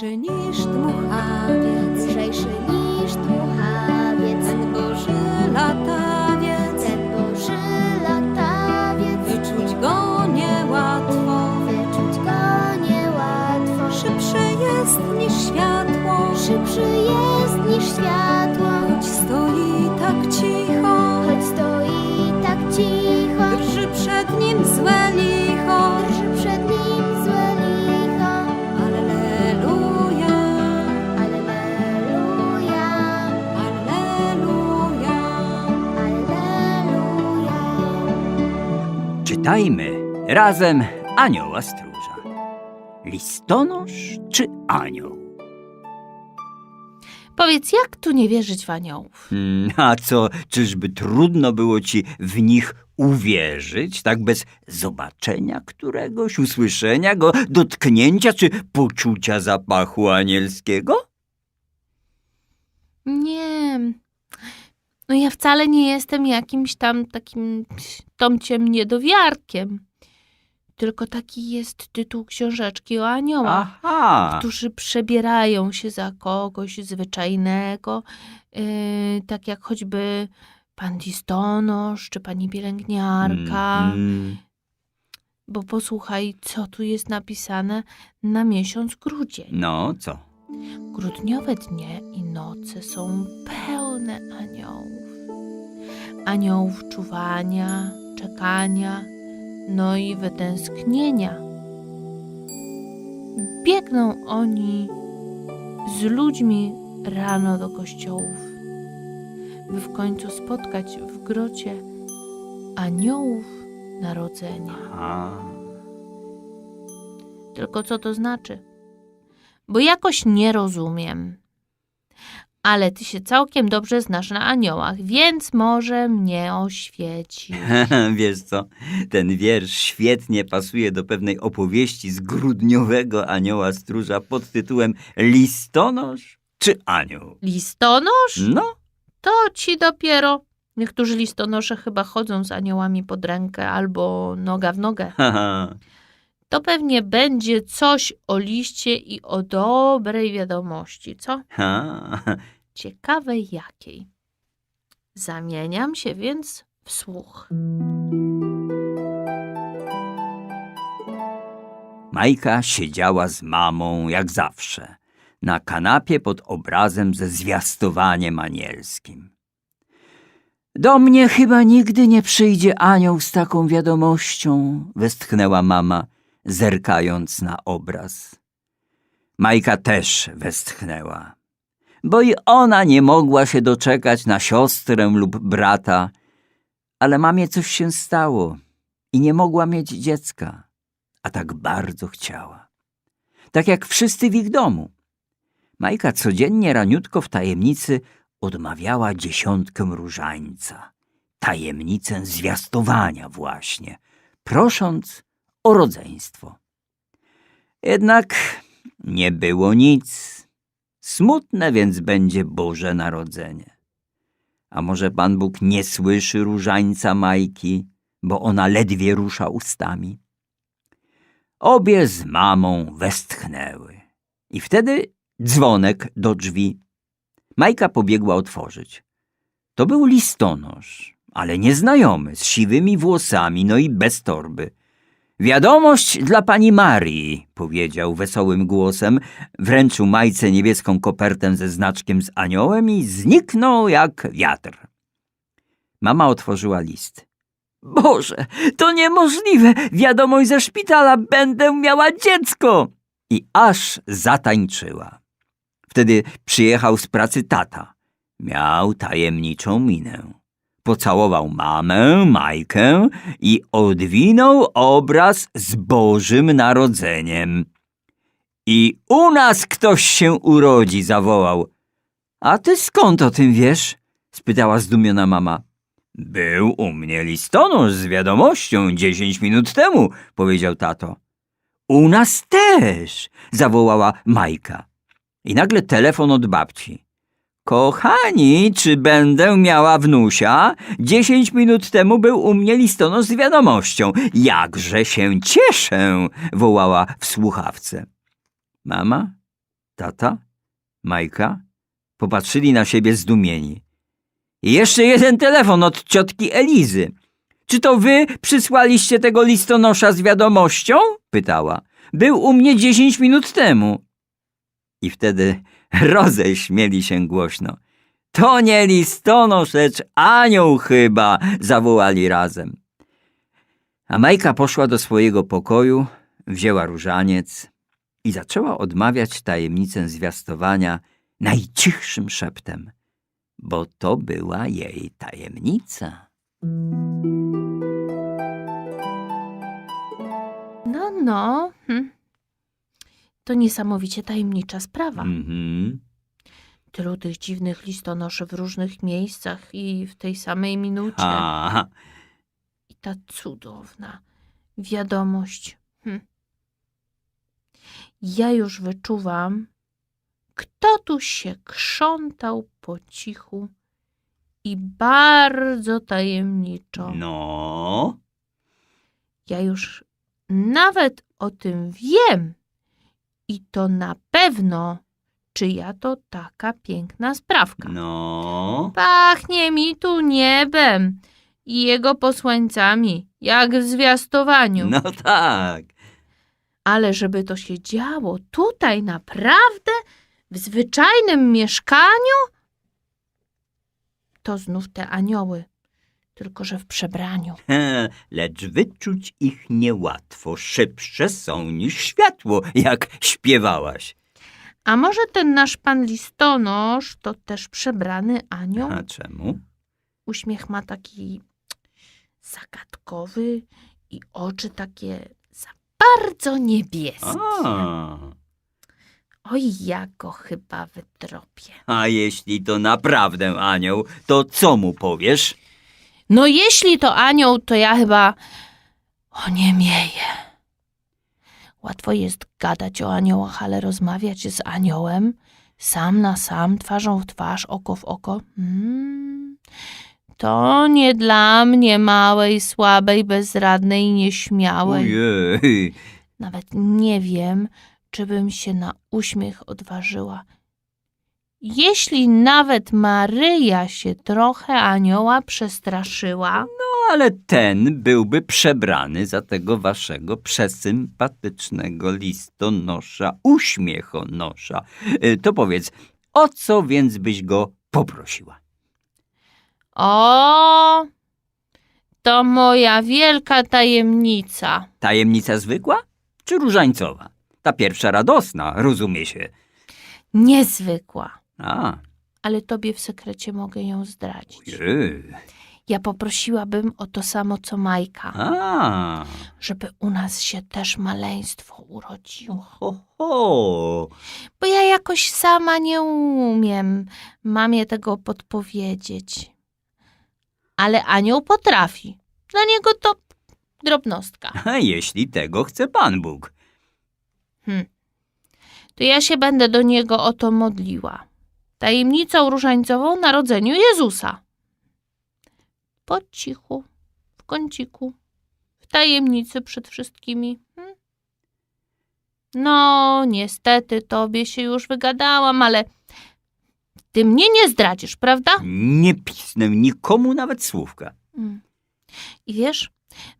Lżejszy niż dmuchawiec, lżejszy niż dmuchawiec, ten Boży latawiec. ten Boży latawiec. Wyczuć go niełatwo, Wyczuć go niełatwo, szybszy jest niż światło. szybszy jest niż światło, Czytajmy razem anioła stróża. Listonosz czy anioł? Powiedz, jak tu nie wierzyć w aniołów? Hmm, A co, czyżby trudno było ci w nich uwierzyć, tak bez zobaczenia któregoś, usłyszenia go, dotknięcia czy poczucia zapachu anielskiego? Nie. No ja wcale nie jestem jakimś tam takim tomciem niedowiarkiem. Tylko taki jest tytuł książeczki o aniołach, Aha, którzy przebierają się za kogoś zwyczajnego, yy, tak jak choćby pan listonosz czy pani pielęgniarka. Mm, Bo posłuchaj, co tu jest napisane na miesiąc grudzień. no co? Grudniowe dnie i noce są pełne aniołów. Aniołów czuwania, czekania, no i wytęsknienia. Biegną oni z ludźmi rano do kościołów, by w końcu spotkać w grocie aniołów narodzenia. A, Tylko co to znaczy? Bo jakoś nie rozumiem. Ale ty się całkiem dobrze znasz na aniołach, więc może mnie oświeci. Wiesz co, ten wiersz świetnie pasuje do pewnej opowieści z grudniowego anioła stróża pod tytułem Listonosz czy anioł? Listonosz? No, To ci dopiero. Niektórzy listonosze chyba chodzą z aniołami pod rękę albo noga w nogę. To pewnie będzie coś o liście i o dobrej wiadomości, co? Ha, Ciekawe jakiej. Zamieniam się więc w słuch. Majka siedziała z mamą jak zawsze, na kanapie pod obrazem ze zwiastowaniem anielskim. Do mnie chyba nigdy nie przyjdzie anioł z taką wiadomością, westchnęła mama, zerkając na obraz. Majka też westchnęła, bo i ona nie mogła się doczekać na siostrę lub brata, ale mamie coś się stało i nie mogła mieć dziecka a tak bardzo chciała. Tak jak wszyscy w ich domu. Majka codziennie raniutko w tajemnicy odmawiała dziesiątkę różańca. Tajemnicę zwiastowania właśnie, prosząc o rodzeństwo. Jednak nie było nic. Smutne więc będzie Boże Narodzenie. A może Pan Bóg nie słyszy różańca Majki, bo ona ledwie rusza ustami? Obie z mamą westchnęły. I wtedy dzwonek do drzwi. Majka pobiegła otworzyć. To był listonosz, ale nieznajomy, z siwymi włosami, no i bez torby. Wiadomość dla pani Marii, powiedział wesołym głosem, wręczył Majce niebieską kopertę ze znaczkiem z aniołem i zniknął jak wiatr. Mama otworzyła list. Boże, to niemożliwe! Wiadomość ze szpitala, będę miała dziecko! I aż zatańczyła. Wtedy przyjechał z pracy tata. Miał tajemniczą minę. Pocałował mamę, Majkę i odwinął obraz z Bożym Narodzeniem. I u nas ktoś się urodzi, zawołał. A ty skąd o tym wiesz? spytała zdumiona mama. Był u mnie listonosz z wiadomością dziesięć minut temu, powiedział tato. U nas też, zawołała Majka. I nagle telefon od babci. Kochani, czy będę miała wnusia? Dziesięć minut temu był u mnie listonosz z wiadomością. Jakże się cieszę, wołała w słuchawce. Mama Tata, Majka popatrzyli na siebie zdumieni. I jeszcze jeden telefon od ciotki Elizy. Czy to wy przysłaliście tego listonosza z wiadomością? pytała. Był u mnie dziesięć minut temu. I wtedy roześmieli się głośno. To nie listonosz, lecz anioł chyba, zawołali razem. A Majka poszła do swojego pokoju, wzięła różaniec i zaczęła odmawiać tajemnicę zwiastowania najcichszym szeptem, bo to była jej tajemnica. No, no. Hm. To niesamowicie tajemnicza sprawa. Mhm. Tylu tych dziwnych listonoszy w różnych miejscach i w tej samej minucie. A, I ta cudowna wiadomość. Hm. Ja już wyczuwam, kto tu się krzątał po cichu i bardzo tajemniczo. no, Ja już nawet o tym wiem. I to na pewno, czyja to taka piękna sprawka. no. Pachnie mi tu niebem i jego posłańcami, jak w zwiastowaniu. No tak. Ale żeby to się działo tutaj naprawdę, w zwyczajnym mieszkaniu, to znów te anioły, tylko że w przebraniu. He, Lecz wyczuć ich niełatwo, szybsze są niż światło, jak śpiewałaś. A może ten nasz pan listonosz to też przebrany anioł? A czemu? Uśmiech ma taki zagadkowy i oczy takie za bardzo niebieskie. A, Oj, ja go chyba wytropię. a jeśli to naprawdę anioł, to co mu powiesz? No jeśli to anioł, to ja chyba oniemieję. Łatwo jest gadać o aniołach, ale rozmawiać z aniołem sam na sam, twarzą w twarz, oko w oko. Mm, to nie dla mnie małej, słabej, bezradnej, nieśmiałej. Ojej. Nawet nie wiem, czy bym się na uśmiech odważyła. Jeśli nawet Maryja się trochę anioła przestraszyła, Ale ten byłby przebrany za tego waszego przesympatycznego listonosza, uśmiechonosza. Y, To powiedz, o co więc byś go poprosiła? o, to moja wielka tajemnica. Tajemnica zwykła czy różańcowa? Ta pierwsza radosna, rozumie się. Niezwykła, A, ale tobie w sekrecie mogę ją zdradzić. ojej. Ja poprosiłabym o to samo co Majka, A, żeby u nas się też maleństwo urodziło. ho, ho. Bo ja jakoś sama nie umiem mamie tego podpowiedzieć. Ale anioł potrafi. Dla niego to drobnostka. A jeśli tego chce Pan Bóg? Hm. To ja się będę do niego o to modliła. Tajemnicą różańcową narodzeniu Jezusa. Po cichu, w kąciku, w tajemnicy przed wszystkimi. Hm? No, niestety, tobie się już wygadałam, ale ty mnie nie zdradzisz, prawda? Nie pisnę nikomu nawet słówka. Mm. I wiesz,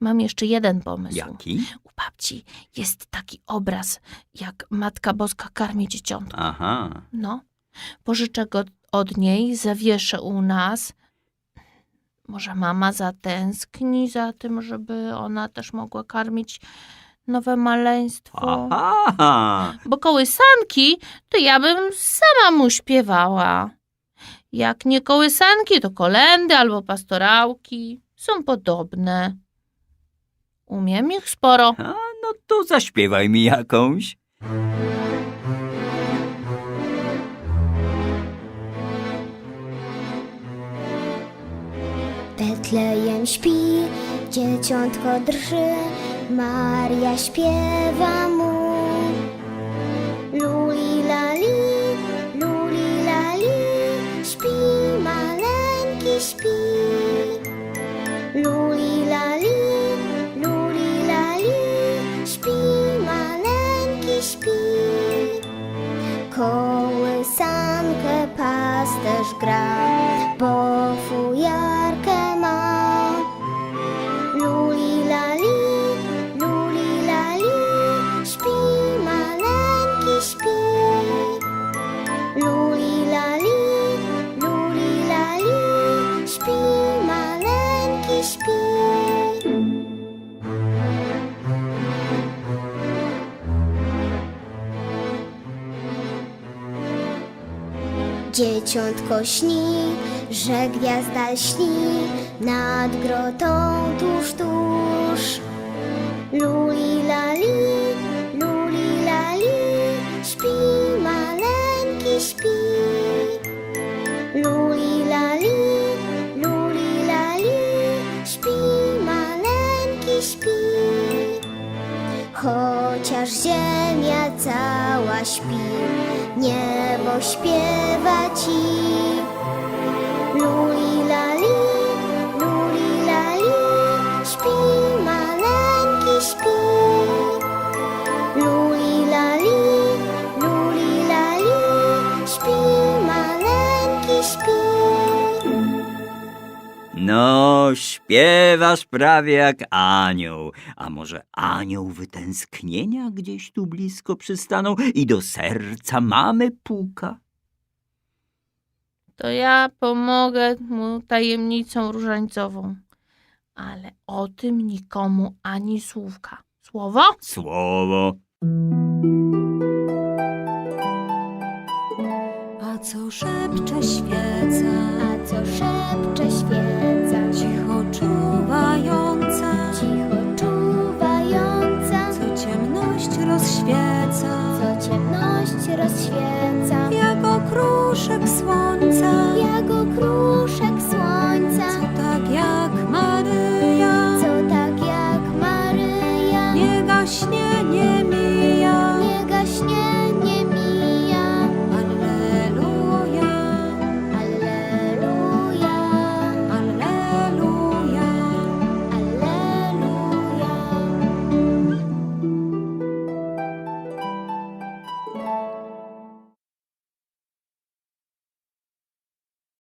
mam jeszcze jeden pomysł. Jaki? U babci jest taki obraz, jak Matka Boska karmi dzieciątko. Aha. No, pożyczę go od niej, zawieszę u nas. Może mama zatęskni za tym, żeby ona też mogła karmić nowe maleństwo. Aha. Bo kołysanki to ja bym sama mu śpiewała. Jak nie kołysanki, to kolendy albo pastorałki. Są podobne. Umiem ich sporo. A, no to zaśpiewaj mi jakąś. Betlejem śpi, dzieciątko drży, Maria śpiewa mu. Luli Dzieciątko śni, że gwiazda śni nad grotą tuż, tuż. Luli lali, luli lali, śpi maleńki śpi. Luli lali, luli lali, śpi maleńki śpi. Chociaż ziemia cała śpi, niebo śpiewa ci. Luli lali, luli lali, śpi No, śpiewasz prawie jak anioł. A może anioł wytęsknienia gdzieś tu blisko przystanął i do serca mamy puka? To ja pomogę mu tajemnicą różańcową. Ale o tym nikomu ani słówka. Słowo? Słowo. A co szepcze świeca? A co szepcze świeca? Cicho czuwająca. Cicho czuwająca. Co ciemność rozświeca? Co ciemność rozświeca? Jak okruszek słońca. Jak okruszek słońca. Co tak jak Maryja? Co tak jak Maryja? Nie gaśnie.